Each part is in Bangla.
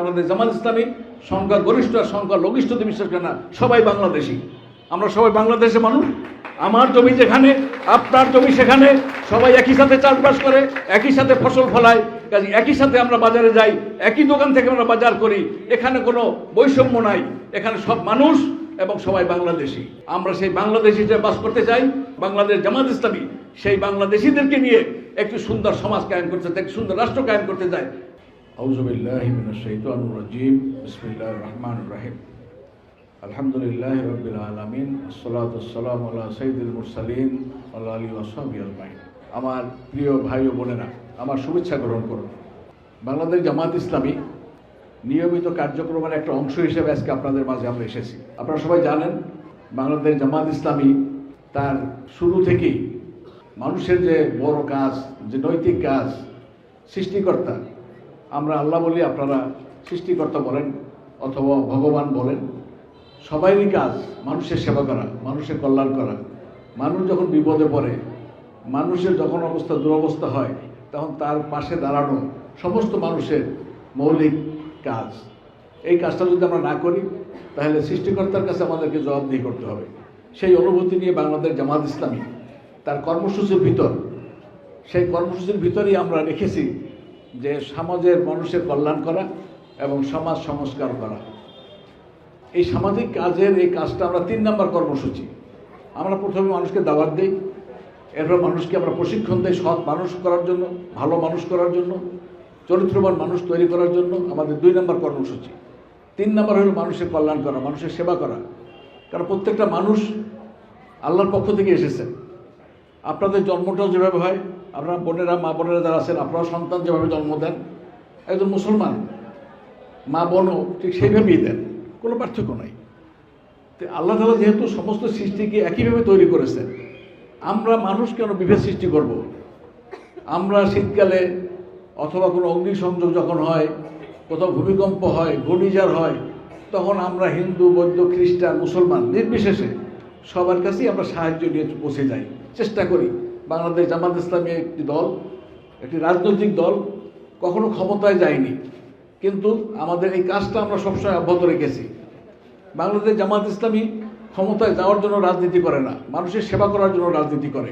আমাদের জামাত ইসলামী, সংখ্যা গরিষ্ঠ আর সংখ্যা লঘিষ্ঠতে বিশ্বাস করে না, সবাই বাংলাদেশি। আমরা সবাই বাংলাদেশের মানুষ। আমার জমি যেখানে, আপনার জমি সেখানে, সবাই একই সাথে চাষবাস করে, একই সাথে ফসল ফলায়। কাজে একই সাথে আমরা বাজারে যাই, একই দোকান থেকে আমরা বাজার করি। এখানে কোনো বৈষম্য নাই। এখানে সব মানুষ এবং সবাই বাংলাদেশি। আমরা সেই বাংলাদেশি হিসেবে বাস করতে চাই। বাংলাদেশ জামাত ইসলামী সেই বাংলাদেশিদেরকে নিয়ে একটি সুন্দর সমাজ কায়েম করতে চাই, একটি সুন্দর রাষ্ট্র কায়েম করতে চাই। আউজুবিল্লাহ মিনাশ-শাইতানির রাজিম। বিসমিল্লাহির রহমানির রহিম। আলহামদুলিল্লাহ রবিল আলমিন। সালাম আল্লাহ সঈদুল মুরসালিন আল্লাহ আলী ওসহাবি আলমাইন আমার প্রিয় ভাই ও বোনেরা, আমার শুভেচ্ছা গ্রহণ করুন। বাংলাদেশ জামাত ইসলামী নিয়মিত কার্যক্রমের একটা অংশ হিসেবে আজকে আপনাদের মাঝে আমরা এসেছি। আপনারা সবাই জানেন, বাংলাদেশ জামাত ইসলামী তার শুরু থেকেই মানুষের যে বড় কাজ, যে নৈতিক কাজ, সৃষ্টিকর্তা আমরা আল্লাহ বলি, আপনারা সৃষ্টিকর্তা বলেন অথবা ভগবান বলেন সবারই কাজ মানুষের সেবা করা, মানুষের কল্যাণ করা। মানুষ যখন বিপদে পড়ে, মানুষের যখন অবস্থা দুরবস্থা হয়, তখন তার পাশে দাঁড়ানো সমস্ত মানুষের মৌলিক কাজ। এই কাজটা যদি আমরা না করি, তাহলে সৃষ্টিকর্তার কাছে আমাদেরকে জবাবদিহি করতে হবে। সেই অনুভূতি নিয়ে বাংলাদেশ জামাত ইসলামী তার কর্মসূচির ভিতর, সেই কর্মসূচির ভিতরেই আমরা রেখেছি যে সমাজের মানুষের কল্যাণ করা এবং সমাজ সংস্কার করা। এই সামাজিক কাজের এই কাজটা আমরা তিন নম্বর কর্মসূচি। আমরা প্রথমে মানুষকে দাওয়াত দিই, এরপর মানুষকে আমরা প্রশিক্ষণ দিই সৎ মানুষ করার জন্য, ভালো মানুষ করার জন্য, চরিত্রবান মানুষ তৈরি করার জন্য আমাদের দুই নম্বর কর্মসূচি। তিন নম্বর হলো মানুষের কল্যাণ করা, মানুষের সেবা করা। কারণ প্রত্যেকটা মানুষ আল্লাহর পক্ষ থেকে এসেছেন আপনাদের জন্মটাও যেভাবে হয় আপনারা বোনেরা, মা বোনেরা যারা আছেন, আপনারা সন্তান যেভাবে জন্ম দেন, একজন মুসলমান, মা বোনও ঠিক সেইভাবেই দেন, কোনো পার্থক্য নাই তো আল্লাহ তালা যেহেতু সমস্ত সৃষ্টিকে একইভাবে তৈরি করেছেন, আমরা মানুষ কেন বিভেদ সৃষ্টি করব। আমরা শীতকালে অথবা কোনো অগ্নিসংযোগ যখন হয়, কোথাও ভূমিকম্প হয়, ঘূর্ণিঝড় হয়, তখন আমরা হিন্দু, বৌদ্ধ, খ্রিস্টান, মুসলমান নির্বিশেষে সবার কাছেই আমরা সাহায্য নিয়ে পৌঁছে যাই, চেষ্টা করি বাংলাদেশ জামাত ইসলামী একটি দল, একটি রাজনৈতিক দল, কখনো ক্ষমতায় যায়নি। কিন্তু আমাদের এই কাজটা আমরা সবসময় অব্যাহত রেখেছি। বাংলাদেশ জামাত ইসলামী ক্ষমতায় যাওয়ার জন্য রাজনীতি করে না, মানুষের সেবা করার জন্য রাজনীতি করে।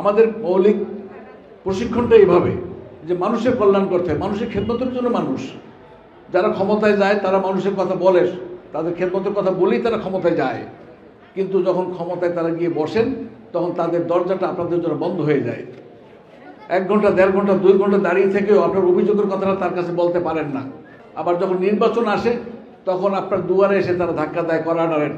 আমাদের মৌলিক প্রশিক্ষণটা এইভাবে, যে মানুষের কল্যাণ করতে হয়, মানুষের খেদমতের জন্য মানুষ। যারা ক্ষমতায় যায়, তারা মানুষের কথা বলে, তাদের খেদমতের কথা বলেই তারা ক্ষমতায় যায়। কিন্তু যখন ক্ষমতায় তারা গিয়ে বসেন তখন তাদের দরজাটা আপনাদের জন্য বন্ধ হয়ে যায়। এক ঘণ্টা, দেড় ঘণ্টা, দুই ঘণ্টা দাঁড়িয়ে থেকেও আপনার অভিযোগের কথাটা তার কাছে বলতে পারেন না। আবার যখন নির্বাচন আসে, তখন আপনার দুয়ারে এসে তারা ধাক্কা দেয় করা নাড়েন।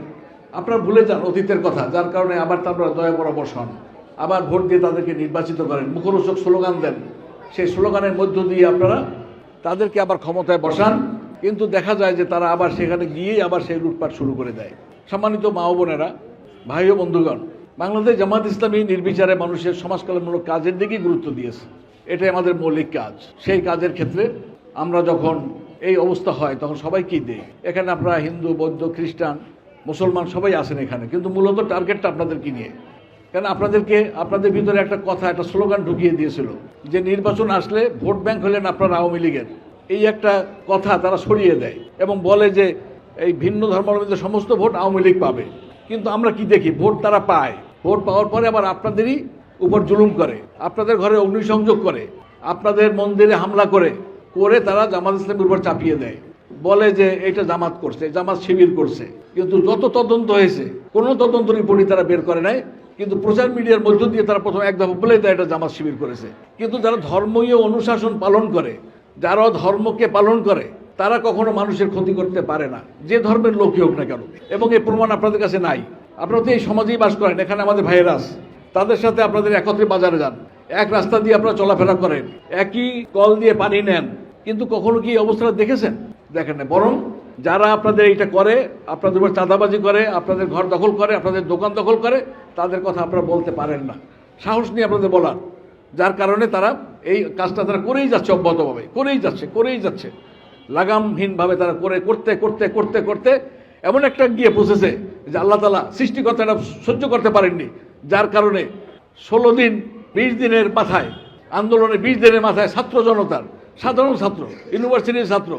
আপনার ভুলে যান অতীতের কথা, যার কারণে আবার তারপরে দয়া পরামর্শ হন। আবার ভোট দিয়ে তাদেরকে নির্বাচিত করেন। মুখরোচক স্লোগান দেন। সেই স্লোগানের মধ্য দিয়ে আপনারা তাদেরকে আবার ক্ষমতায় বসান। কিন্তু দেখা যায় যে তারা আবার সেখানে গিয়েই আবার সেই লুটপাট শুরু করে দেয়। সম্মানিত মা বোনেরা, ভাই ও বন্ধুগণ বাংলাদেশ জামাত ইসলামী নির্বিচারে মানুষের সমাজ কল্যাণমূলক কাজের দিকেই গুরুত্ব দিয়েছে। এটাই আমাদের মৌলিক কাজ। সেই কাজের ক্ষেত্রে আমরা যখন এই অবস্থা হয়, তখন সবাই সবাইকেই দেয় এখানে আপনারা হিন্দু, বৌদ্ধ, খ্রিস্টান, মুসলমান সবাই আসেন এখানে। কিন্তু মূলত টার্গেটটা আপনাদেরকে নিয়ে। কেন আপনাদেরকে, আপনাদের ভিতরে একটা কথা, একটা স্লোগান ঢুকিয়ে দিয়েছিল যে নির্বাচন আসলে ভোট ব্যাংক হলেন আপনারা আওয়ামী লীগের। এই একটা কথা তারা সরিয়ে দেয় এবং বলে যে এই ভিন্ন ধর্মাবলম্বীদের সমস্ত ভোট আওয়ামী লীগ পাবে। কিন্তু আমরা কি দেখি? ভোট তারা পায়। ভোট পাওয়ার পরে আবার আপনাদেরই উপর জুলুম করে। আপনাদের ঘরে অগ্নিসংযোগ করে। আপনাদের মন্দিরে হামলা করে। করে তারা জামাত ইসলামের উপর চাপিয়ে দেয়। বলে যে এটা জামাত করছে, জামাত শিবির করছে। কিন্তু যত তদন্ত হয়েছে, কোনো তদন্ত রিপোর্টই তারা বের করে নাই। কিন্তু প্রচার মিডিয়ার মধ্য দিয়ে তারা প্রথম এক দফা বলে এটা জামাত শিবির করেছে। কিন্তু যারা ধর্মীয় অনুশাসন পালন করে, যারা ধর্মকে পালন করে তারা কখনো মানুষের ক্ষতি করতে পারে না। যে ধর্মের লোকই হোক না কেন। এবং এই প্রমাণ আপনাদের কাছে নাই। আপনারা তো এই সমাজেই বাস করেন, এখানে আমাদের ভাইয়েরা আছে। তাদের সাথে আপনাদের একত্রে বাজারে যান। এক রাস্তা দিয়ে আপনারা চলাফেরা করেন, একই কল দিয়ে পানি নেন। কিন্তু কখনো কি অবস্থাটা দেখেছেন? দেখেন না বরং যারা আপনাদের এইটা করে, আপনাদের উপর চাঁদাবাজি করে, আপনাদের ঘর দখল করে, আপনাদের দোকান দখল করে, তাদের কথা আপনারা বলতে পারেন না। সাহস নিয়ে আপনাদের বলার। যার কারণে তারা এই কাজটা তারা করেই যাচ্ছে অব্যাহতভাবে। করেই যাচ্ছে করেই যাচ্ছে। লাগামহীনভাবে তারা করে, করতে করতে করতে করতে এমন একটা গিয়ে পৌঁছেছে যে আল্লাহ তালা সৃষ্টিকর্তাটা সহ্য করতে পারেননি। যার কারণে ষোলো দিন, বিশ দিনের মাথায়, আন্দোলনে বিশ দিনের মাথায় ছাত্র জনতার, সাধারণ ছাত্র, ইউনিভার্সিটির ছাত্র,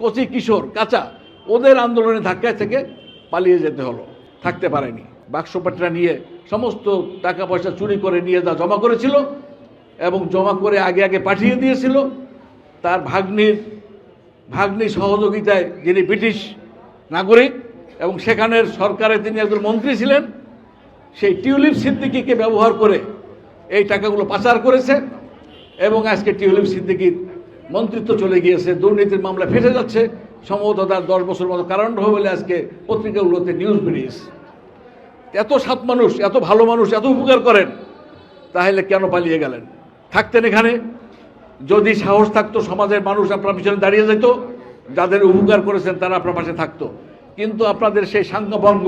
কচি, কিশোর, কাঁচা, ওদের আন্দোলনে ধাক্কায় থেকে পালিয়ে যেতে হলো, থাকতে পারেনি। বাক্সপাটরা নিয়ে সমস্ত টাকা পয়সা চুরি করে নিয়ে যা জমা করেছিল এবং জমা করে আগে আগে পাঠিয়ে দিয়েছিল, তার ভাগ্নির ভাগ্নি সহযোগিতায় যিনি ব্রিটিশ নাগরিক এবং সেখানের সরকারে তিনি একজন মন্ত্রী ছিলেন, সেই টিউলিপ সিদ্দিকিকে ব্যবহার করে এই টাকাগুলো পাচার করেছে এবং আজকে টিউলিপ সিদ্দিকির মন্ত্রিত্ব চলে গিয়েছে, দুর্নীতির মামলা ফেসে যাচ্ছে। সম্ভবত তার দশ বছর মতো কারণ হবে বলে আজকে পত্রিকাগুলোতে নিউজ বেরিয়েছে। এত সাত মানুষ, এত ভালো মানুষ, এত উপকার করেন, তাহলে কেন পালিয়ে গেলেন? থাকতেন এখানে। যদি সাহস থাকতো, সমাজের মানুষ আপনার পিছনে দাঁড়িয়ে যেত, যাদের উপকার করেছেন তারা আপনার পাশে থাকতো। কিন্তু আপনাদের সেই সাঙ্গভঙ্গ,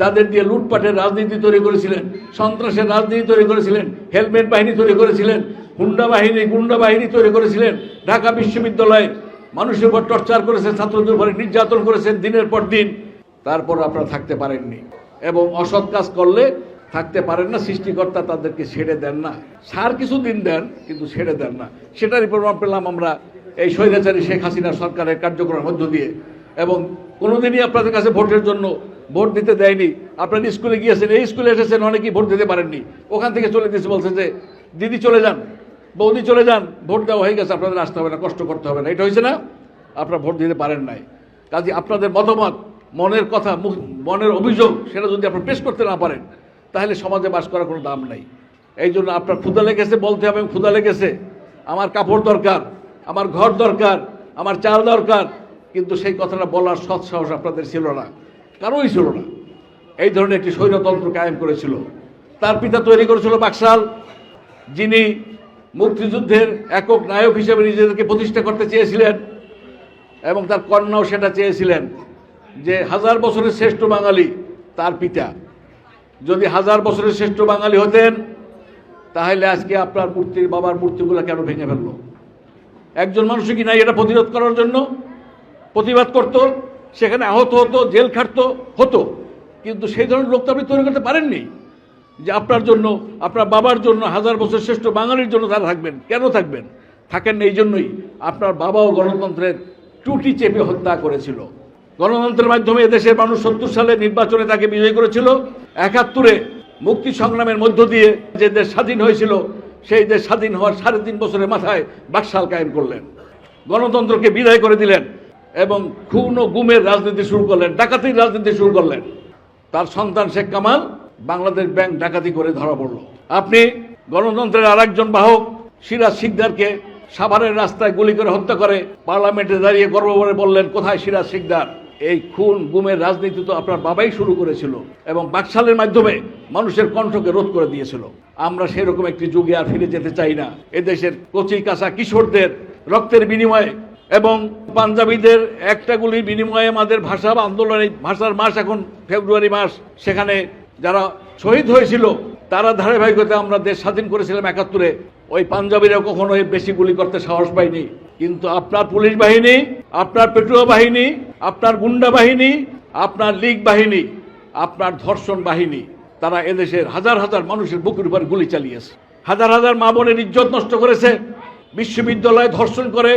যাদের দিয়ে লুটপাটের রাজনীতি তৈরি করেছিলেন, সন্ত্রাসের রাজনীতি তৈরি করেছিলেন, হেলমেট বাহিনী তৈরি করেছিলেন, হুন্ডা বাহিনী, গুন্ডা বাহিনী তৈরি করেছিলেন, ঢাকা বিশ্ববিদ্যালয়ে মানুষের উপর টর্চার করেছেন, ছাত্রদের উপরে নির্যাতন করেছেন দিনের পর দিন, তারপর আপনারা থাকতে পারেননি। এবং অসৎ কাজ করলে থাকতে পারেন না, সৃষ্টিকর্তা তাদেরকে ছেড়ে দেন না। সার কিছু দিন দেন, কিন্তু ছেড়ে দেন না। সেটারই প্রমাণ পেলাম আমরা এই স্বৈরাচারী শেখ হাসিনা সরকারের কার্যক্রমের মধ্য দিয়ে। এবং কোনোদিনই আপনাদের কাছে ভোটের জন্য ভোট দিতে দেয়নি। আপনারা স্কুলে গিয়েছেন, এই স্কুলে এসেছেন, অনেকেই ভোট দিতে পারেননি। ওখান থেকে চলে দিয়েছে বলছে যে, দিদি চলে যান, বৌদি চলে যান, ভোট দেওয়া হয়ে গেছে, আপনাদের আসতে হবে না, কষ্ট করতে হবে না। এটা হয়েছে না? আপনারা ভোট দিতে পারেন নাই। কাজে আপনাদের মতামত, মনের কথা, মুখ- মনের অভিযোগ, সেটা যদি আপনারা পেশ করতে না পারেন তাহলে সমাজে বাস করার কোনো দাম নাই। এই জন্য আপনার ক্ষুদা লেগেছে বলতে হবে ক্ষুদা লেগেছে। আমার কাপড় দরকার, আমার ঘর দরকার, আমার চাল দরকার। কিন্তু সেই কথাটা বলার সৎ সাহস আপনাদের ছিল না কারোই ছিল না। এই ধরনের একটি স্বৈরতন্ত্র কায়েম করেছিল। তার পিতা তৈরি করেছিল বাকশাল, যিনি মুক্তিযুদ্ধের একক নায়ক হিসেবে নিজেদেরকে প্রতিষ্ঠা করতে চেয়েছিলেন এবং তার কন্যাও সেটা চেয়েছিলেন যে হাজার বছরের শ্রেষ্ঠ বাঙালি তার পিতা। যদি হাজার বছরের শ্রেষ্ঠ বাঙালি হতেন, তাহলে আজকে আপনার মূর্তির, বাবার মূর্তিগুলো কেন ভেঙে ফেলল? একজন মানুষ কি নাই এটা প্রতিরোধ করার জন্য? প্রতিবাদ করত, সেখানে আহত হতো, জেল খাটতো, হতো। কিন্তু সেই ধরনের লোক তো আপনি তৈরি করতে পারেননি। যে আপনার জন্য, আপনার বাবার জন্য, হাজার বছর শ্রেষ্ঠ বাঙালির জন্য তারা থাকবেন। কেন থাকবেন? থাকেন এই জন্যই। আপনার বাবাও গণতন্ত্রের টুটি চেপে হত্যা করেছিল। গণতন্ত্রের মাধ্যমে এদেশের মানুষ সত্তর সালে নির্বাচনে তাকে বিজয়ী করেছিল। একাত্তরে মুক্তি সংগ্রামের মধ্য দিয়ে যে দেশ স্বাধীন হয়েছিল, সেই দেশ স্বাধীন হওয়ার সাড়ে তিন বছরের মাথায় বাকশাল কায়েম করলেন। গণতন্ত্রকে বিদায় করে দিলেন এবং খুন ও গুমের রাজনীতি শুরু করলেন, ডাকাতির রাজনীতি শুরু করলেন। তার সন্তান শেখ কামাল বাংলাদেশ ব্যাংক ডাকাতি করে ধরা পড়ল। আপনি গণতন্ত্রের আরেকজন বাহক, সিরাজ সিকদারকে সাভারের রাস্তায় গুলি করে হত্যা করে পার্লামেন্টে দাঁড়িয়ে গর্ব করে বললেন, কোথায় সিরাজ শিকদার? এই খুন গুমের রাজনীতি তো আপনার বাবাই শুরু করেছিল এবং বাকশালের মাধ্যমে মানুষের কণ্ঠকে রোধ করে দিয়েছিল। আমরা সেরকম একটি যুগে আর ফিরে যেতে চাই না। এদেশের কচি কাঁচা কিশোরদের রক্তের বিনিময়ে এবং পাঞ্জাবিদের একটা গুলির বিনিময়ে আমাদের ভাষা বা আন্দোলনের ভাষার মাস এখন ফেব্রুয়ারি মাস। সেখানে যারা শহীদ হয়েছিল, তারা ধারাবাহিকতা আমরা দেশ স্বাধীন করেছিলাম একাত্তরে। ওই পাঞ্জাবিরা কখনো বেশি গুলি করতে সাহস পায়নি। কিন্তু আপনার পুলিশ বাহিনী আপনার পেট্রোল বাহিনী, আপনার গুন্ডা বাহিনী, আপনার লীগ বাহিনী, আপনার ধর্ষণ বাহিনী, তারা এদেশের হাজার হাজার মানুষের বুকের উপর গুলি চালিয়েছে। হাজার হাজার মা বোনের ইজ্জত নষ্ট করেছে, বিশ্ববিদ্যালয়ে ধর্ষণ করে,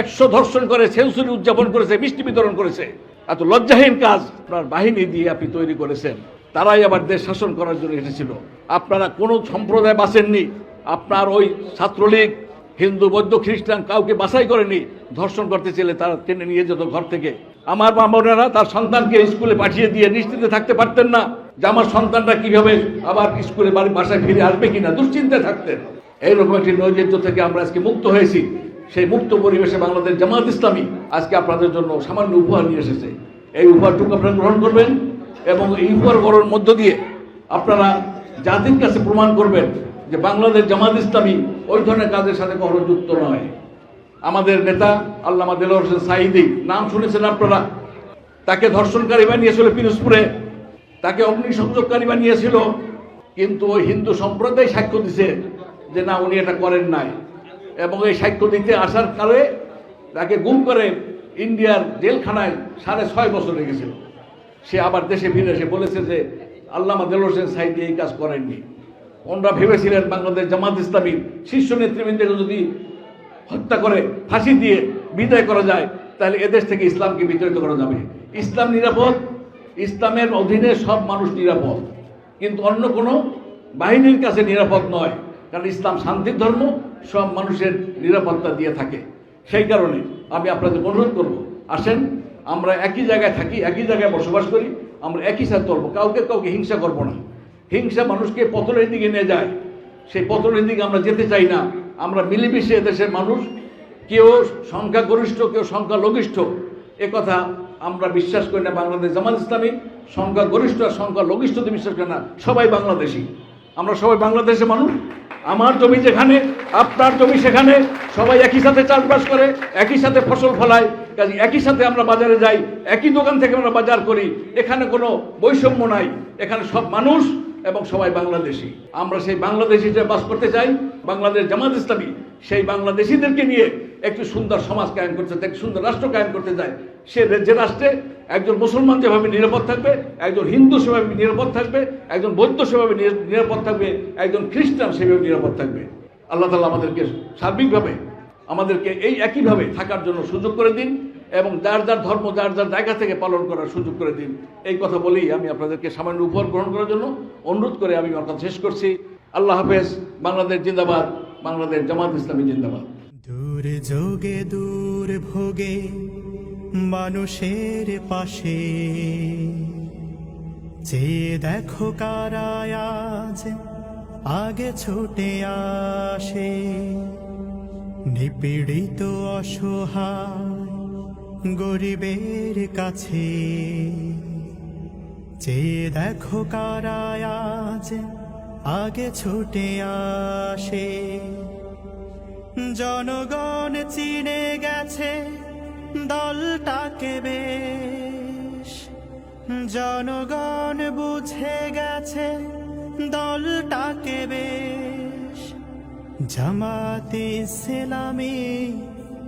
একশো ধর্ষণ করে, সেঞ্চুরি উদযাপন করেছে, মিষ্টি বিতরণ করেছে। এত লজ্জাহীন কাজ আপনার বাহিনী দিয়ে আপনি তৈরি করেছেন। তারাই আবার দেশ শাসন করার জন্য এসেছিল। আপনারা কোনো সম্প্রদায় বাঁচেননি। আপনার ওই ছাত্রলীগ হিন্দু, বৌদ্ধ, খ্রিস্টান কাউকে বাছাই করেনি, ধর্ষণ করতে চাইলে তারা টেনে নিয়ে যেত ঘর থেকে। আমার মা বোনেরা তার সন্তানকে স্কুলে পাঠিয়ে দিয়ে নিশ্চিন্তে থাকতে পারতেন না যে আমার সন্তানটা কীভাবে আবার স্কুলে বাড়ি বাসায় ফিরে আসবে কিনা দুশ্চিন্তায় থাকতেন। এইরকম একটি নৈরাজ্য থেকে আমরা আজকে মুক্ত হয়েছি। সেই মুক্ত পরিবেশে বাংলাদেশ জামাত ইসলামী আজকে আপনাদের জন্য সামান্য উপহার নিয়ে এসেছে। এই উপহারটুকু আপনারা গ্রহণ করবেন এবং এই উপহার গ্রহণের মধ্য দিয়ে আপনারা জাতির কাছে প্রমাণ করবেন যে বাংলাদেশ জামাত ইসলামী ওই ধরনের কাজের সাথে কখনো যুক্ত নয়। আমাদের নেতা আল্লামা দেলোয়ার হোসেন সাইদি নাম শুনেছেন আপনারা? তাকে ধর্ষণকারী বানিয়েছিল পিরোজপুরে, তাকে অগ্নিসংযোগকারী বানিয়েছিল, কিন্তু ওই হিন্দু সম্প্রদায় সাক্ষ্য দিছে যে না, উনি এটা করেন নাই। এবং এই সাক্ষ্য দিতে আসার কালে তাকে গুম করে ইন্ডিয়ার জেলখানায় সাড়ে ছয় বছর লেগেছিল। সে আবার দেশে ফিরে এসে বলেছে যে আল্লামা দেল হোসেন সাইদি এই কাজ করেননি। ওনারা ভেবেছিলেন বাংলাদেশ জামাত ইসলামীর শীর্ষ নেতৃবৃন্দকে যদি হত্যা করে, ফাঁসি দিয়ে বিদায় করা যায়, তাহলে এদেশ থেকে ইসলামকে বিতাড়িত করা যাবে। ইসলাম নিরাপদ, ইসলামের অধীনে সব মানুষ নিরাপদ। কিন্তু অন্য কোনো বাহিনীর কাছে নিরাপদ নয়, কারণ ইসলাম শান্তির ধর্ম, সব মানুষের নিরাপত্তা দিয়ে থাকে। সেই কারণে আমি আপনাদের অনুরোধ করব, আসেন, আমরা একই জায়গায় থাকি, একই জায়গায় বসবাস করি, আমরা একই সাথে চলবো, কাউকে কাউকে হিংসা করব না। হিংসা মানুষকে পতনের দিকে নিয়ে যায়। সেই পতনের দিকে আমরা যেতে চাই না। আমরা মিলেমিশে দেশের মানুষ, কেউ সংখ্যাগরিষ্ঠ, কেউ সংখ্যালঘিষ্ঠ। এ কথা আমরা বিশ্বাস করি না বাংলাদেশ জামাত ইসলামী। সংখ্যাগরিষ্ঠ আর সংখ্যালঘিষ্ঠতে বিশ্বাস করি না, সবাই বাংলাদেশি। আমরা সবাই বাংলাদেশের মানুষ। আমার জমি যেখানে, আপনার জমি সেখানে, সবাই একই সাথে চাষবাস করে, একই সাথে ফসল ফলায়। কাজে একই সাথে আমরা বাজারে যাই, একই দোকান থেকে আমরা বাজার করি। এখানে কোনো বৈষম্য নাই। এখানে সব মানুষ এবং সবাই বাংলাদেশি। আমরা সেই বাংলাদেশি হিসেবে বাস করতে চাই। বাংলাদেশ জামাত ইসলামী সেই বাংলাদেশিদেরকে নিয়ে একটি সুন্দর সমাজ কায়েম করতে চাই সুন্দর রাষ্ট্র কায়েম করতে চাই। সে যে রাষ্ট্রে একজন মুসলমান যেভাবে নিরাপদ থাকবে, একজন হিন্দু সেভাবে নিরাপদ থাকবে, একজন বৌদ্ধ সেভাবে নিরাপদ থাকবে, একজন খ্রিস্টান সেভাবে নিরাপদ থাকবে। আল্লাহ তালা আমাদেরকে সার্বিকভাবে আমাদেরকে এই একইভাবে থাকার জন্য সুযোগ করে দিন। এবং যার যার ধর্ম, যার যার জায়গা থেকে পালন করার সুযোগ করে দিন। এই কথা বলেই আমি আপনাদেরকে সামান্য উপহার গ্রহণ করার জন্য অনুরোধ করে আমি আমার কথা শেষ করছি। আল্লাহ হাফেজ, বাংলাদেশ জিন্দাবাদ, বাংলাদেশ জামাত ইসলামী জিন্দাবাদ। দূর যোগে, দূর ভোগে, মানুষের পাশে। যে দেখো কারায় আজ আগে ছুটে আসে, নিপীড়িত, অসহায় গরিবের কাছে। যে দেখো কারায় আজ আগে ছুটে আসে। জনগণ চিনে গেছে দলটাকে বেশ। জনগণ বুঝে গেছে দলটাকে বেশ। জামাতে ইসলামী